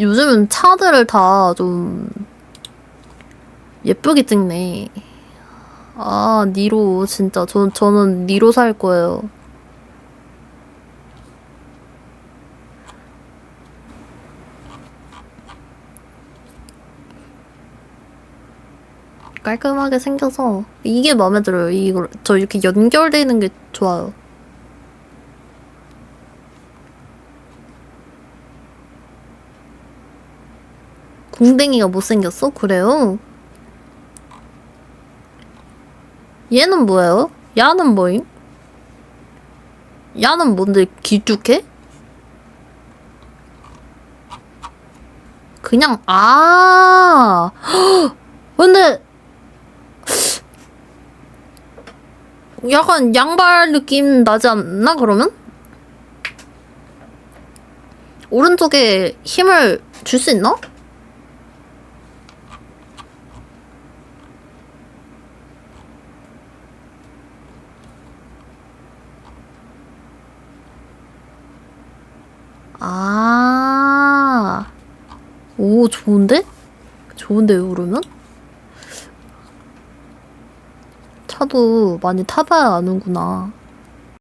요즘은 차들을 다 좀 예쁘게 찍네. 아, 니로 진짜 저 저는 니로 살 거예요. 깔끔하게 생겨서 이게 마음에 들어요. 이걸 저 이렇게 연결되는 게 좋아요. 궁뎅이가 못생겼어? 그래요? 얘는 뭐예요? 야는 뭐임? 야는 뭔데 길쭉해? 그냥 아 헉! 근데 약간 양발 느낌 나지 않나 그러면? 오른쪽에 힘을 줄 수 있나? 아, 오, 좋은데? 좋은데요, 그러면? 차도 많이 타봐야 아는구나.